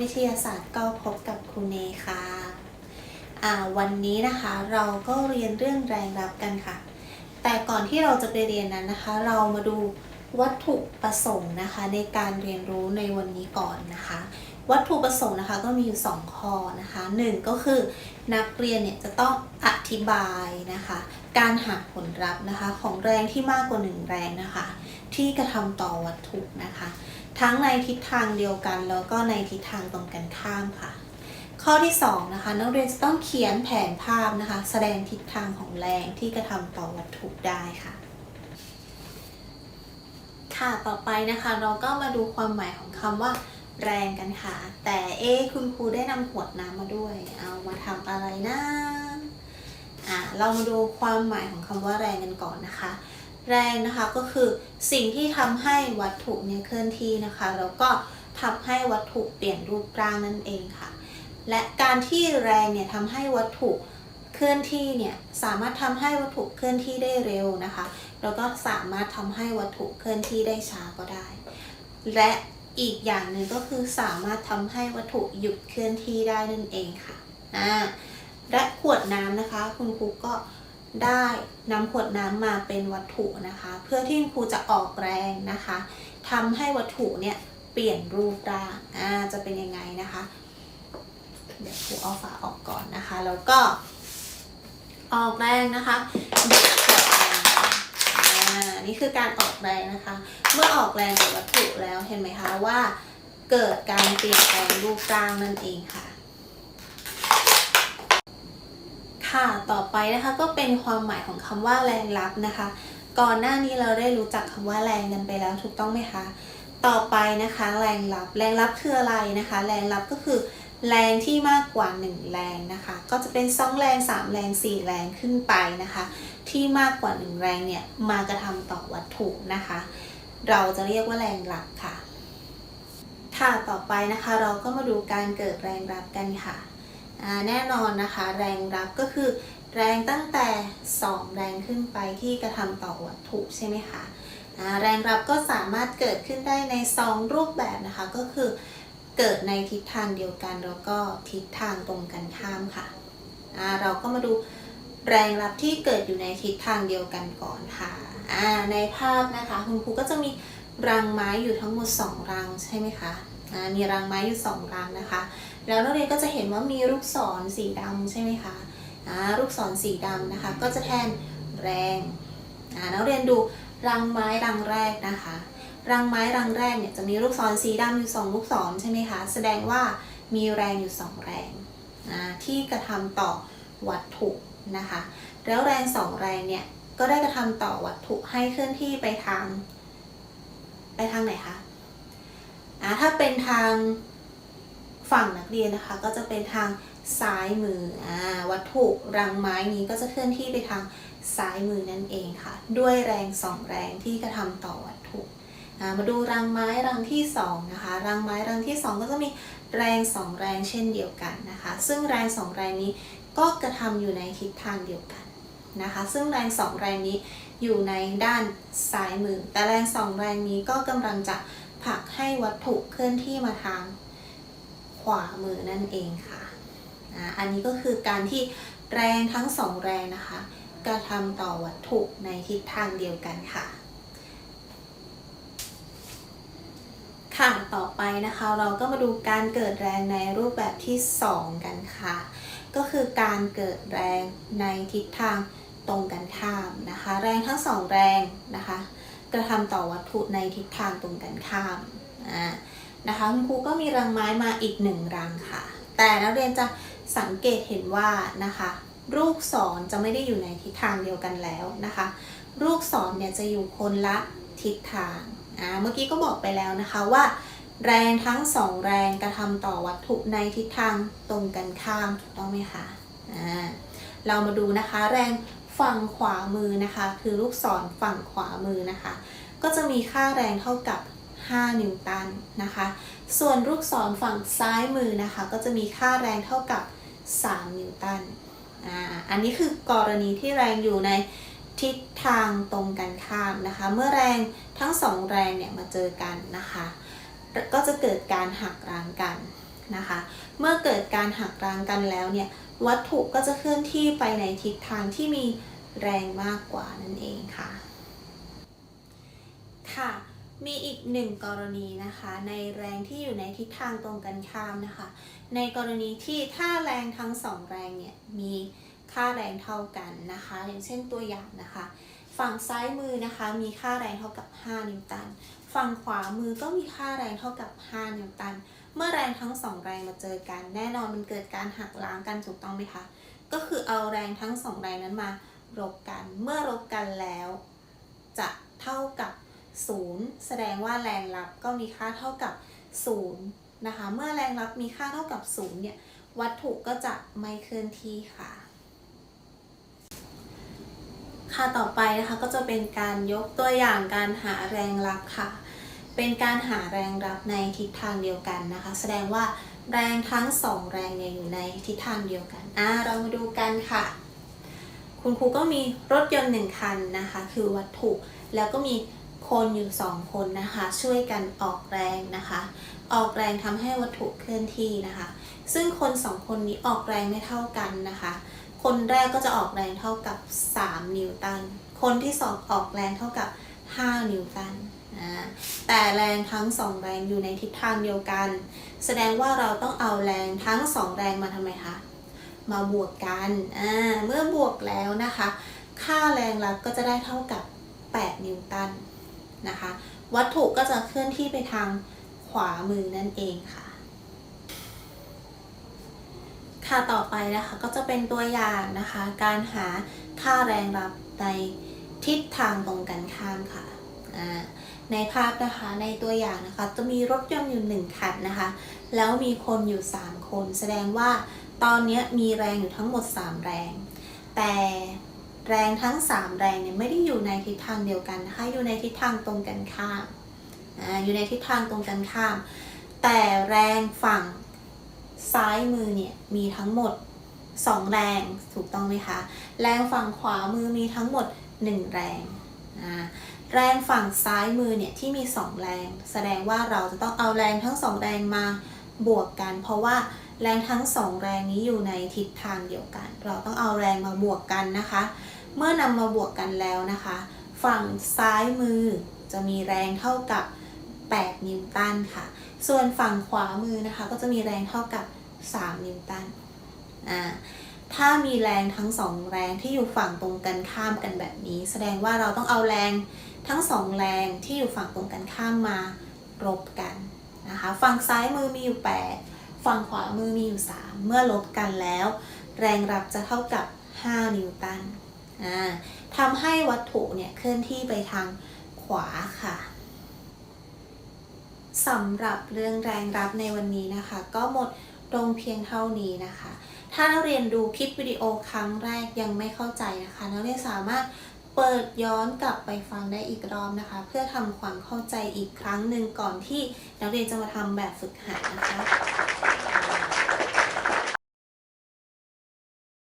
วิทยาศาสตร์ก็พบกับครูเนค่ะอ่าวันนี้นะคะเราก็เรียนเรื่องแรงรับกันค่ะ แต่ก่อนที่เราจะไปเรียนนั้นนะคะ เรามาดูวัตถุประสงค์นะคะในการเรียนรู้ในวันนี้ก่อนนะคะ วัตถุประสงค์นะคะก็มีอยู่ 2 ข้อนะคะหนึ่งก็คือนักเรียนเนี่ยจะต้องอธิบายนะคะ การหาผลลัพธ์นะคะของแรงที่มากกว่า 1 แรงนะคะ ที่กระทำต่อวัตถุนะคะ ทั้งในทิศทางเดียวกัน แล้วก็ในทิศทางตรงกันข้ามค่ะ ข้อที่2นะคะนักเรียนจะต้องเขียนแผนภาพนะคะ แสดงทิศทางของแรงที่กระทำต่อวัตถุได้ค่ะ ค่ะต่อไปนะคะเราก็มาดูความหมายของคำว่าแรงกันค่ะ แต่เอ๊คุณครูได้นำขวดน้ำมาด้วย เอามาทำอะไรนะอะเรามาดูความหมายของคำว่าแรงกันก่อนนะคะ แรงนะคะก็คือสิ่งที่ทำให้วัตถุเนี่ยเคลื่อนที่นะคะแล้วก็ทำให้วัตถุเปลี่ยนรูปร่างนั่นเองค่ะ และการที่แรงเนี่ยทำให้วัตถุเคลื่อนที่เนี่ยสามารถทำให้วัตถุเคลื่อนที่ได้เร็วนะคะ แล้วก็สามารถทำให้วัตถุเคลื่อนที่ได้ช้าก็ได้ และอีกอย่างหนึ่งก็คือสามารถทำให้วัตถุหยุดเคลื่อนที่ได้นั่นเองค่ะอ่าและขวดน้ำนะคะ คุณครูก็ ได้นำขวดน้ำมาเป็นวัตถุนะคะ เพื่อที่ครูจะออกแรงนะคะทำให้วัตถุเนี่ยเปลี่ยนรูปร่างอ่าจะเป็นยังไงนะคะ เดี๋ยวครูเอาฝาออกก่อนนะคะ แล้วก็ ออกแรงนะคะบิดขวดแรงอ่านี่คือการออกแรงนะคะ เมื่อออกแรงกับวัตถุแล้วเห็นไหมคะว่า เกิดการเปลี่ยนแปลงรูปร่างนั่นเองค่ะ ค่ะ ต่อไปนะคะก็เป็นความหมายของคำว่าแรงรับนะคะ ก่อนหน้านี้เราได้รู้จักคำว่าแรงกันไปแล้วถูกต้องไหมคะ ต่อไปนะคะแรงรับ แรงรับคืออะไรนะคะ แรงรับก็คือ แรงที่มากกว่า 1 แรงนะคะ ก็จะเป็น2แรง 3 แรง 4 แรงขึ้นไปนะคะ ที่มากกว่า 1 แรงเนี่ยมากระทำต่อวัตถุนะคะ เราจะเรียกว่าแรงรับค่ะ ค่ะต่อไปนะคะเราก็มาดูการเกิดแรงรับกันค่ะ แน่นอนนะคะแรงรับก็คือแรงตั้งแต่ 2 แรงขึ้นไปที่กระทำต่อวัตถุใช่ไหมคะแรงรับก็สามารถเกิดขึ้นได้ใน 2 รูปแบบนะคะก็คือเกิดในทิศทางเดียวกันแล้วก็ทิศทางตรงกันข้ามค่ะเราก็มาดูแรงรับที่เกิดอยู่ในทิศทางเดียวกันก่อนค่ะในภาพนะคะคุณครูก็จะมีรังไม้อยู่ทั้งหมด 2 รังใช่ไหมคะมีรังไม้อยู่ 2 รังนะคะ แล้วนักเรียนก็จะเห็นว่ามีลูกศรสีดำใช่ไหมคะอ่าลูกศรสีดำนะคะ ก็จะแทนแรงอ่านักเรียนดูรังไม้รังแรกนะคะ รังไม้รังแรกเนี่ยจะมีลูกศรสีดำอยู่2ลูกศรใช่ไหมคะ แสดงว่ามีแรงอยู่2แรงอ่าที่กระทำต่อวัตถุนะคะ แล้วแรง2แรงเนี่ยก็ได้กระทำต่อวัตถุให้เคลื่อนที่ไปทาง ไปทางไหนคะอ่าถ้าเป็นทาง ฝั่งนักเรียนนะคะ ก็จะเป็นทางซ้ายมืออวัตถุรังไม้นี้ก็จะเคลื่อนที่ไปทางซ้ายมือนั่นเองค่ะ ด้วยแรงสองแรงที่กระทำต่อวัตถุมาดูรังไม้รังที่สองนะคะรังไม้รังที่สองก็จะมีแรงสองแรงเช่นเดียวกันนะคะ ซึ่งแรงสองแรงนี้ก็กระทำอยู่ในทิศทางเดียวกันนะคะ ซึ่งแรงสองแรงนี้อยู่ในด้านซ้ายมือ แต่แรงสองแรงนี้ก็กำลังจะผลักให้วัตถุเคลื่อนที่มาทาง ขวามือนั่นเองค่ะอันนี้ก็คือการที่แรงทั้งสองแรงนะคะ กระทำต่อวัตถุในทิศทางเดียวกันค่ะ ค่ะต่อไปนะคะเราก็มาดูการเกิดแรงในรูปแบบที่ 2 กันค่ะ ก็คือการเกิดแรงในทิศทางตรงกันข้ามนะคะ แรงทั้งสองแรงนะคะ กระทำต่อวัตถุในทิศทางตรงกันข้ามอ่า นะคะคุณครูก็มีรังไม้มาอีกหนึ่งรังค่ะ แต่นักเรียนจะสังเกตเห็นว่านะคะ ลูกศรจะไม่ได้อยู่ในทิศทางเดียวกันแล้วนะคะลูกศรเนี่ยจะอยู่คนละทิศทางอ่าเมื่อกี้ก็บอกไปแล้วนะคะว่า แรงทั้งสองแรงกระทำต่อวัตถุในทิศทางตรงกันข้ามถูกต้องไหมคะอ่าเรามาดูนะคะแรงฝั่งขวามือนะคะ คือลูกศรฝั่งขวามือนะคะ ก็จะมีค่าแรงเท่ากับ 5 นิวตันนะคะ ส่วนลูกศรฝั่งซ้ายมือนะคะ ก็จะมีค่าแรงเท่ากับ 3 นิวตันอ่าอันนี้คือกรณีที่แรงอยู่ในทิศทางตรงกันข้ามนะคะ เมื่อแรงทั้งสองแรงเนี่ยมาเจอกันนะคะ ก็จะเกิดการหักล้างกันนะคะ เมื่อเกิดการหักล้างกันแล้วเนี่ยวัตถุก็จะเคลื่อนที่ไปในทิศทางที่มีแรงมากกว่านั่นเองค่ะ ค่ะ มีอีกหนึ่งกรณีนะคะ ในแรงที่อยู่ในทิศทางตรงกันข้ามนะคะ ในกรณีที่ถ้าแรงทั้งสองแรงเนี่ยมีค่าแรงเท่ากันนะคะ อย่างเช่นตัวอย่างนะคะ ฝั่งซ้ายมือนะคะมีค่าแรงเท่ากับ 5 นิวตัน ฝั่งขวามือก็มีค่าแรงเท่ากับ 5 นิวตัน เมื่อแรงทั้งสองแรงมาเจอกัน แน่นอนมันเกิดการหักล้างกันถูกต้องไหมคะก็คือเอาแรงทั้งสองแรงนั้นมารบกัน เมื่อรบกันแล้ว จะเท่ากับ 0 แสดงว่าแรงรับก็มีค่าเท่ากับ 0 นะคะ เมื่อแรงรับมีค่าเท่ากับ 0 เนี่ย วัตถุก็จะไม่เคลื่อนที่ค่ะ ค่ะต่อไปนะคะก็จะเป็นการยกตัวอย่างการหาแรงรับค่ะ เป็นการหาแรงรับในทิศทางเดียวกันนะคะ แสดงว่าแรงทั้งสองแรงเนี่ยอยู่ในทิศทางเดียวกันอ่าเรามาดูกันค่ะ คุณครูก็มีรถยนต์หนึ่งคันนะคะ คือวัตถุแล้วก็มี คนอยู่สองคนนะคะ ช่วยกันออกแรงนะคะ ออกแรงทำให้วัตถุเคลื่อนที่นะคะ ซึ่งคนสองคนนี้ออกแรงไม่เท่ากันนะคะ คนแรกก็จะออกแรงเท่ากับ 3 นิวตัน คนที่สองออกแรงเท่ากับ 5 นิวตันนะแต่แรงทั้งสองแรงอยู่ในทิศทางเดียวกัน แสดงว่าเราต้องเอาแรงทั้งสองแรงมาทำไมคะมาบวกกันอ่าเมื่อบวกแล้วนะคะ ค่าแรงรับก็จะได้เท่ากับ 8 นิวตัน นะคะ วัตถุก็จะเคลื่อนที่ไปทางขวามือนั่นเองค่ะ ค่ะต่อไปนะคะก็จะเป็นตัวอย่างนะคะ การหาค่าแรงรับในทิศทางตรงกันข้ามค่ะในภาพนะคะในตัวอย่างนะคะจะมีรถยนต์อยู่หนึ่งคันนะคะ แล้วมีคนอยู่ 3 คน แสดงว่าตอนนี้มีแรงอยู่ทั้งหมด 3 แรง แต่ แรงทั้ง 3 แรงเนี่ยไม่ได้อยู่ในทิศทางเดียวกันนะคะอยู่ในทิศทางตรงกันข้ามออยู่ในทิศทางตรงกันข้าม แต่แรงฝั่งซ้ายมือเนี่ยมีทั้งหมด 2 แรงถูกต้องไหมคะแรงฝั่งขวามือมีทั้งหมด 1 แรงแรงฝั่งซ้ายมือเนี่ยที่มี 2 แรง แสดงว่าเราจะต้องเอาแรงทั้ง 2 แรงมา บวกกัน เพราะว่าแรงทั้ง2แรงนี้อยู่ในทิศทางเดียวกัน เราต้องเอาแรงมาบวกกันนะคะ เมื่อนำมาบวกกันแล้วนะคะ ฝั่งซ้ายมือจะมีแรงเท่ากับ 8 นิวตันค่ะ ส่วนฝั่งขวามือนะคะ ก็จะมีแรงเท่ากับ 3 นิวตันอ่าถ้ามีแรงทั้งสองแรงที่อยู่ฝั่งตรงกันข้ามกันแบบนี้ แสดงว่าเราต้องเอาแรงทั้งสองแรงที่อยู่ฝั่งตรงกันข้ามมารบกัน นะคะ ฝั่งซ้ายมือมีอยู่ 8 ฝั่งขวามือมีอยู่ 3 เมื่อลบกันแล้ว แรงรับจะเท่ากับ 5 นิวตันทำให้วัตถุเนี่ยเคลื่อนที่ไปทางขวาค่ะสำหรับเรื่องแรงรับในวันนี้นะคะ ก็หมดลงเพียงเท่านี้นะคะ ถ้านักเรียนดูคลิปวิดีโอครั้งแรกยังไม่เข้าใจนะคะ นักเรียนสามารถ เปิดย้อนกลับไปฟังได้อีกรอบนะคะ เพื่อทำความเข้าใจอีกครั้งหนึ่งก่อนที่นักเรียนจะมาทำแบบฝึกหัดนะคะ